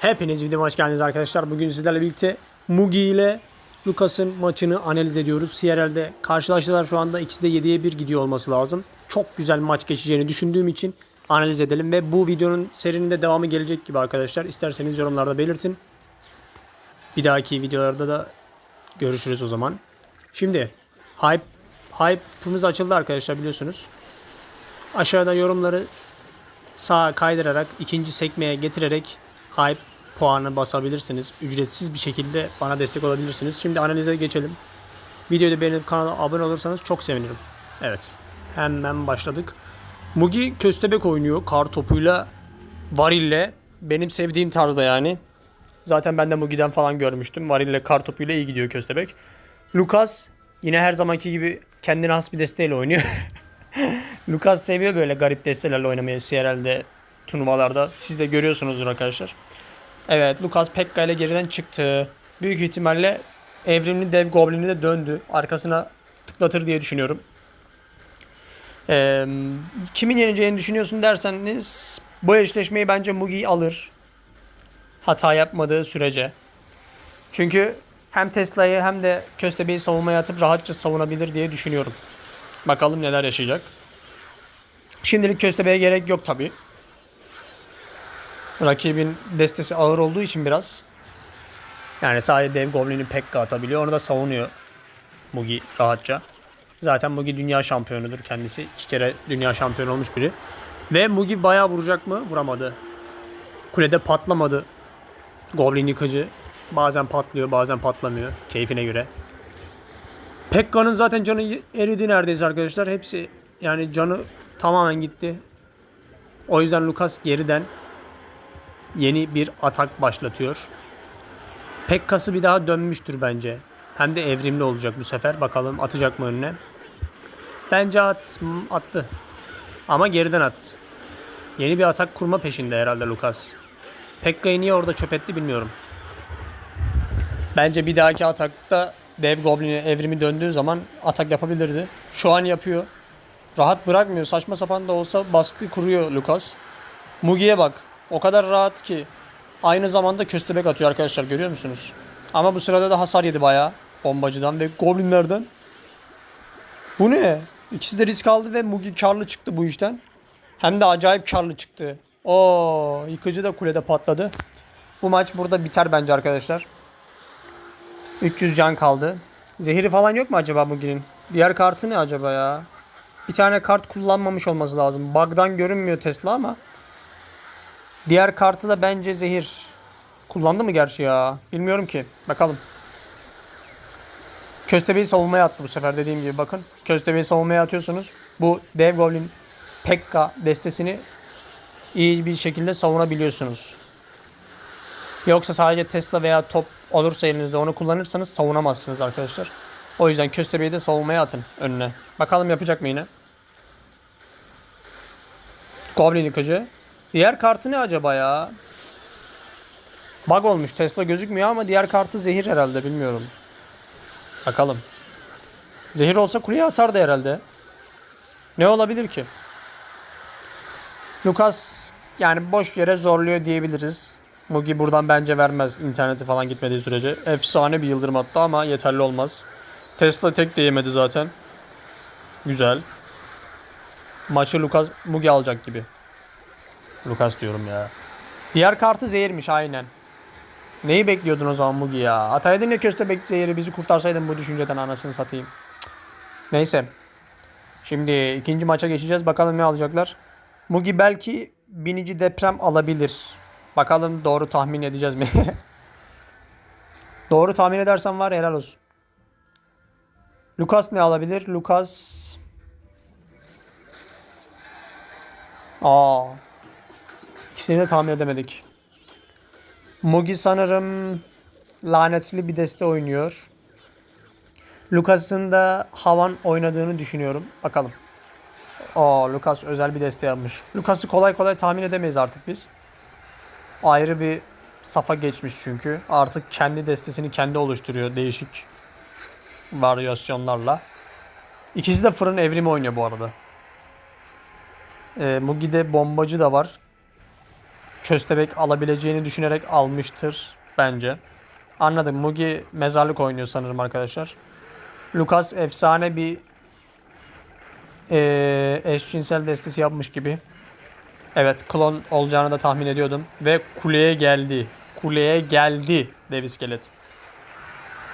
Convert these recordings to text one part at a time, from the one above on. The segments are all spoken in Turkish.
Hepiniz videoma hoş geldiniz arkadaşlar. Bugün sizlerle birlikte Mugi ile Lucas'ın maçını analiz ediyoruz. CRL'de karşılaştılar şu anda. İkisi de 7'ye 1 gidiyor olması lazım. Çok güzel maç geçeceğini düşündüğüm için analiz edelim. Ve bu videonun serinin de devamı gelecek gibi arkadaşlar. İsterseniz yorumlarda belirtin. Bir dahaki videolarda da görüşürüz o zaman. Şimdi hype hype'ımız açıldı arkadaşlar biliyorsunuz. Aşağıda yorumları sağa kaydırarak ikinci sekmeye getirerek hype puanı basabilirsiniz. Ücretsiz bir şekilde bana destek olabilirsiniz. Şimdi analize geçelim. Videoyu beğenip kanala abone olursanız çok sevinirim. Evet. Hemen başladık. Mugi köstebek oynuyor. Kar topuyla varille. Benim sevdiğim tarzda yani. Zaten ben de Mugi'den falan görmüştüm. Varille kar topuyla iyi gidiyor köstebek. Lucas yine her zamanki gibi kendine has bir desteğiyle oynuyor. Lucas seviyor böyle garip destelerle oynamayı CRL'de turnuvalarda. Siz de görüyorsunuzdur arkadaşlar. Evet Lucas Pekka ile geriden çıktı. Büyük ihtimalle evrimli dev goblini de döndü. Arkasına tıklatır diye düşünüyorum. Ee, kimin yeneceğini düşünüyorsun derseniz bu eşleşmeyi bence Mugi alır. Hata yapmadığı sürece. Çünkü hem Tesla'yı hem de Köstebeği savunmaya atıp rahatça savunabilir diye düşünüyorum. Bakalım neler yaşayacak. Şimdilik Köstebeğe gerek yok tabi. Rakibin destesi ağır olduğu için biraz. Yani sadece dev goblini Pekka atabiliyor. Onu da savunuyor Mugi rahatça. Zaten Mugi dünya şampiyonudur kendisi. İki kere dünya şampiyonu olmuş biri. Ve Mugi bayağı vuracak mı? Vuramadı. Kulede patlamadı. Goblin yıkıcı. Bazen patlıyor bazen patlamıyor. Keyfine göre. Pekka'nın zaten canı eridi neredeyse arkadaşlar. Hepsi yani canı tamamen gitti. O yüzden Lucas geriden yeni bir atak başlatıyor. Pekka'sı bir daha dönmüştür bence. Hem de evrimli olacak bu sefer. Bakalım atacak mı önüne. Bence at, attı. Ama geriden attı. Yeni bir atak kurma peşinde herhalde Lucas. Pekka'yı niye orada çöp etti bilmiyorum. Bence bir dahaki atakta Dev Goblin'e evrimi döndüğü zaman atak yapabilirdi. Şu an yapıyor. Rahat bırakmıyor. Saçma sapan da olsa baskı kuruyor Lucas. Mugi'ye bak. O kadar rahat ki. Aynı zamanda köstebek atıyor arkadaşlar görüyor musunuz? Ama bu sırada da hasar yedi bayağı. Bombacıdan ve Goblinlerden. Bu ne? İkisi de risk aldı ve Mugi karlı çıktı bu işten. Hem de acayip karlı çıktı. O yıkıcı da kulede patladı. Bu maç burada biter bence arkadaşlar. 300 can kaldı. Zehiri falan yok mu acaba Mugi'nin? Diğer kartı ne acaba ya? Bir tane kart kullanmamış olması lazım. Bug'dan görünmüyor Tesla ama. Diğer kartı da bence zehir. Kullandı mı gerçi ya? Bilmiyorum ki. Bakalım. Köstebeği savunmaya attı bu sefer dediğim gibi bakın. Köstebeği savunmaya atıyorsunuz. Bu Dev Goblin Pekka destesini iyi bir şekilde savunabiliyorsunuz. Yoksa sadece Tesla veya top olursa elinizde onu kullanırsanız savunamazsınız arkadaşlar. O yüzden köstebeği de savunmaya atın önüne. Bakalım yapacak mı yine? Goblin yıkıcı. Diğer kartı ne acaba ya? Bug olmuş. Tesla gözükmüyor ama diğer kartı zehir herhalde bilmiyorum. Bakalım. Zehir olsa kuleye atardı herhalde. Ne olabilir ki? Lucas yani boş yere zorluyor diyebiliriz. Mugi buradan bence vermez interneti falan gitmediği sürece. Efsane bir yıldırım attı ama yeterli olmaz. Tesla tek de yemedi zaten. Güzel. Maçı Lucas Mugi alacak gibi. Lucas diyorum ya. Diğer kartı zehirmiş aynen. Neyi bekliyordun o zaman Mugi ya? Ataydın ya köstebek zehri bizi kurtarsaydın bu düşünceden anasını satayım. Neyse. Şimdi ikinci maça geçeceğiz. Bakalım ne alacaklar. Mugi belki binici deprem alabilir. Bakalım doğru tahmin edeceğiz mi? doğru tahmin edersem var helal olsun. Lucas ne alabilir? Lucas... Aa. İkisini de tahmin edemedik. Mugi sanırım lanetli bir deste oynuyor. Lucas'ın da Havan oynadığını düşünüyorum. Bakalım. Aa, Lucas özel bir deste yapmış. Lucas'ı kolay kolay tahmin edemeyiz artık biz. Ayrı bir safa geçmiş çünkü. Artık kendi destesini kendi oluşturuyor değişik varyasyonlarla. İkisi de fırın evrimi oynuyor bu arada. Ee, Mugi'de bombacı da var. Köstebek alabileceğini düşünerek almıştır bence. Anladım. Mugi mezarlık oynuyor sanırım arkadaşlar. Lucas efsane bir eee eşcinsel destesi yapmış gibi. Evet klon olacağını da tahmin ediyordum. Ve kuleye geldi. Kuleye geldi dev iskelet.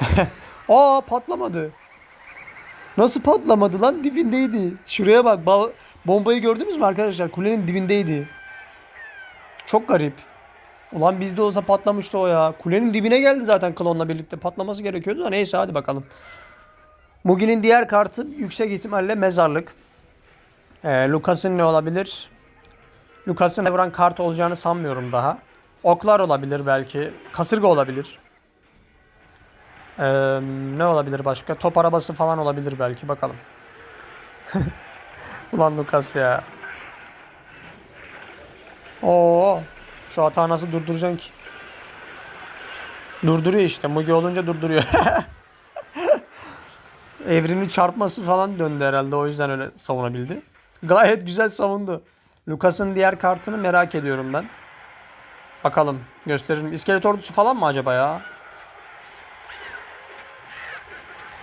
Aa patlamadı. Nasıl patlamadı lan? Dibindeydi. Şuraya bak. Bombayı gördünüz mü arkadaşlar? Kulenin dibindeydi. Çok garip. Ulan bizde olsa patlamıştı o ya. Kulenin dibine geldi zaten klonla birlikte. Patlaması gerekiyordu da neyse hadi bakalım. Mugi'nin diğer kartı yüksek ihtimalle mezarlık. Ee, Lucas'ın ne olabilir? Lucas'ın vuran kart olacağını sanmıyorum daha. Oklar olabilir belki. Kasırga olabilir. Ee, ne olabilir başka? Top arabası falan olabilir belki. Bakalım. Ulan Lucas ya. Oo, şu hata nasıl durduracaksın ki? Durduruyor işte. Mugi olunca durduruyor. Evrimin çarpması falan döndü herhalde. O yüzden öyle savunabildi. Gayet güzel savundu. Lucas'ın diğer kartını merak ediyorum ben. Bakalım gösteririm. İskelet ordusu falan mı acaba ya?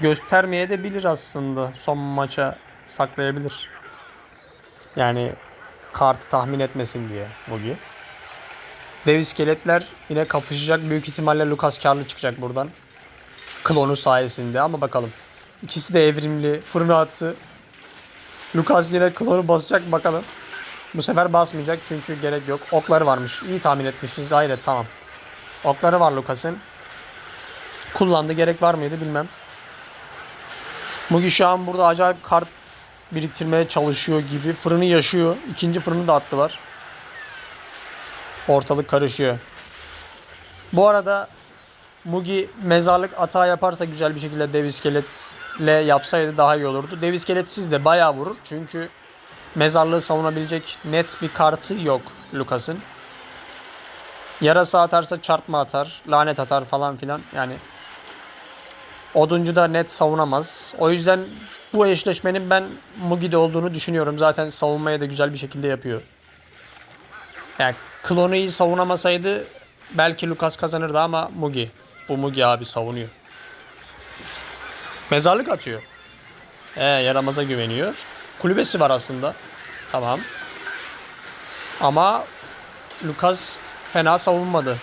Göstermeye de bilir aslında. Son maça saklayabilir. Yani kartı tahmin etmesin diye Mugi. Dev iskeletler yine kapışacak. Büyük ihtimalle Lucas karlı çıkacak buradan. Klonu sayesinde ama bakalım. İkisi de evrimli. Fırına attı. Lucas yine klonu basacak bakalım. Bu sefer basmayacak çünkü gerek yok. Okları varmış. İyi tahmin etmişiz. Hayret tamam. Okları var Lucas'ın. Kullandı. Gerek var mıydı bilmem. Mugi şu an burada acayip kart biriktirmeye çalışıyor gibi. Fırını yaşıyor. İkinci fırını da attılar. Ortalık karışıyor. Bu arada Mugi mezarlık hata yaparsa güzel bir şekilde dev iskeletle yapsaydı daha iyi olurdu. Dev iskeletsiz de bayağı vurur. Çünkü mezarlığı savunabilecek net bir kartı yok Lucas'ın. Yarasa atarsa çarpma atar, lanet atar falan filan. Yani Oduncu da net savunamaz. O yüzden bu eşleşmenin ben Mugi'de olduğunu düşünüyorum. Zaten savunmaya da güzel bir şekilde yapıyor. Yani klonu iyi savunamasaydı belki Lucas kazanırdı ama Mugi. Bu Mugi abi savunuyor. Mezarlık atıyor. Ee, yaramaza güveniyor. Kulübesi var aslında. Tamam. Ama Lucas fena savunmadı.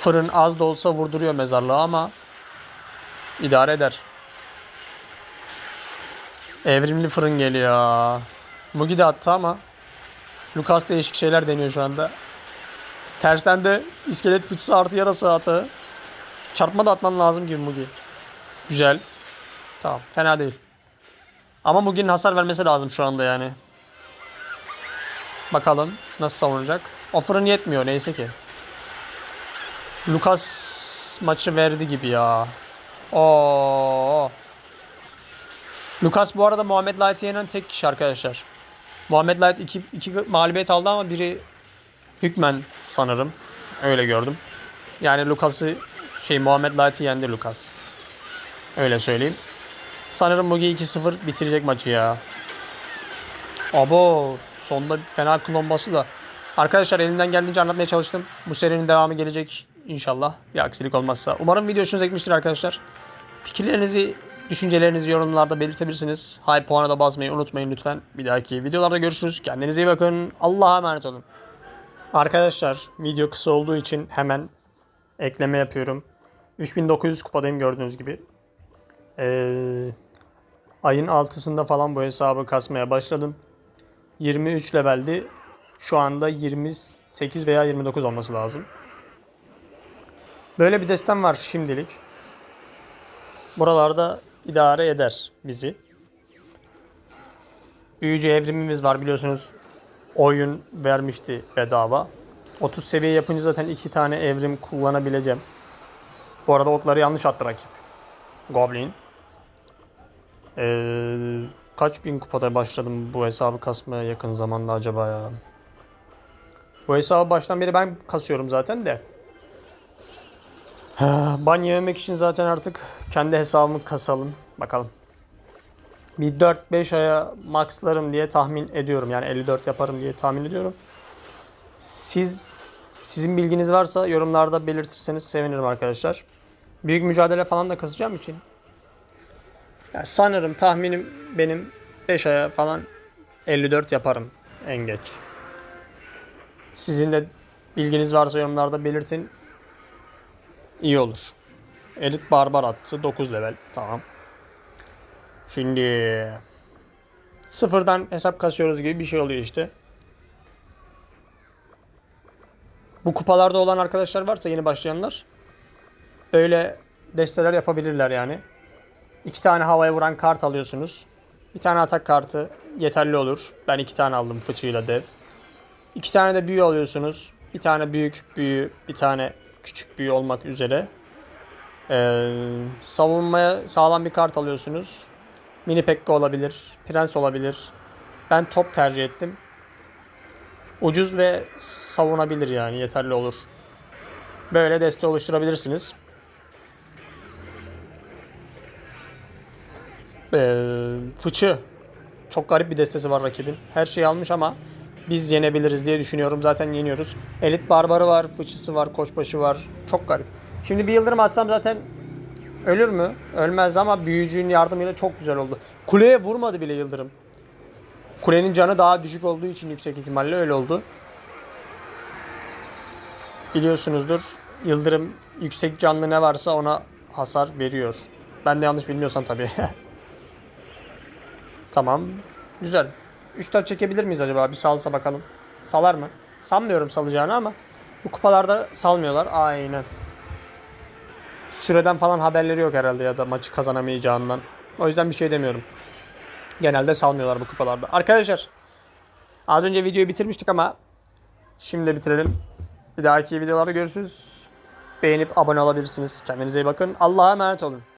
Fırın az da olsa vurduruyor mezarlığı ama idare eder. Evrimli fırın geliyor. Mugi de attı ama Lucas değişik şeyler deniyor şu anda. Tersten de iskelet fıçısı artı yarasa atı. Çarpma da atman lazım gibi Mugi. Güzel. Tamam. Fena değil. Ama Mugi'nin hasar vermesi lazım şu anda yani. Bakalım nasıl savunacak. O fırın yetmiyor neyse ki. Lucas maçı verdi gibi ya. Oo. Lucas bu arada Muhammed Light'ı yenen tek kişi arkadaşlar. Muhammed Light iki, iki mağlubiyet aldı ama biri hükmen sanırım. Öyle gördüm. Yani Lucas'ı şey Muhammed Light'ı yendi Lucas. Öyle söyleyeyim. Sanırım Mugi 2-0 bitirecek maçı ya. Abo sonunda fena klonması da. Arkadaşlar elimden geldiğince anlatmaya çalıştım. Bu serinin devamı gelecek inşallah. Bir aksilik olmazsa. Umarım video hoşunuza gitmiştir arkadaşlar. Fikirlerinizi, düşüncelerinizi yorumlarda belirtebilirsiniz. Hype puanı da basmayı unutmayın lütfen. Bir dahaki videolarda görüşürüz. Kendinize iyi bakın. Allah'a emanet olun. Arkadaşlar video kısa olduğu için hemen ekleme yapıyorum. 3900 kupadayım gördüğünüz gibi. Ee, ayın 6'sında falan bu hesabı kasmaya başladım. 23 leveldi. Şu anda 28 veya 29 olması lazım. Böyle bir destem var şimdilik. Buralarda idare eder bizi. Büyücü evrimimiz var biliyorsunuz. Oyun vermişti bedava. 30 seviye yapınca zaten iki tane evrim kullanabileceğim. Bu arada okları yanlış attı rakip. Goblin. Ee, kaç bin kupada başladım bu hesabı kasmaya yakın zamanda acaba ya? Bu hesabı baştan beri ben kasıyorum zaten de. Ban yememek için zaten artık kendi hesabımı kasalım. Bakalım. Bir 4-5 aya maxlarım diye tahmin ediyorum. Yani 54 yaparım diye tahmin ediyorum. Siz sizin bilginiz varsa yorumlarda belirtirseniz sevinirim arkadaşlar. Büyük mücadele falan da kasacağım için. Ya sanırım tahminim benim 5 aya falan 54 yaparım en geç. Sizin de bilginiz varsa yorumlarda belirtin. İyi olur. Elit barbar attı 9 level. Tamam. Şimdi sıfırdan hesap kasıyoruz gibi bir şey oluyor işte. Bu kupalarda olan arkadaşlar varsa yeni başlayanlar öyle desteler yapabilirler yani. İki tane havaya vuran kart alıyorsunuz. Bir tane atak kartı yeterli olur. Ben iki tane aldım fıçıyla dev. İki tane de büyü alıyorsunuz. Bir tane büyük büyü, bir tane küçük büyü olmak üzere. Ee, savunmaya sağlam bir kart alıyorsunuz. Mini Pekka olabilir, Prens olabilir. Ben top tercih ettim. Ucuz ve savunabilir yani yeterli olur. Böyle deste oluşturabilirsiniz. Ee, fıçı. Çok garip bir destesi var rakibin. Her şeyi almış ama biz yenebiliriz diye düşünüyorum. Zaten yeniyoruz. Elit barbarı var, fıçısı var, koçbaşı var. Çok garip. Şimdi bir yıldırım atsam zaten ölür mü? Ölmez ama büyücünün yardımıyla çok güzel oldu. Kuleye vurmadı bile yıldırım. Kulenin canı daha düşük olduğu için yüksek ihtimalle öyle oldu. Biliyorsunuzdur. Yıldırım yüksek canlı ne varsa ona hasar veriyor. Ben de yanlış bilmiyorsam tabii. tamam. Güzel. 3 tane çekebilir miyiz acaba? Bir salsa bakalım. Salar mı? Sanmıyorum salacağını ama bu kupalarda salmıyorlar. Aynen. Süreden falan haberleri yok herhalde ya da maçı kazanamayacağından. O yüzden bir şey demiyorum. Genelde salmıyorlar bu kupalarda. Arkadaşlar az önce videoyu bitirmiştik ama şimdi de bitirelim. Bir dahaki videolarda görüşürüz. Beğenip abone olabilirsiniz. Kendinize iyi bakın. Allah'a emanet olun.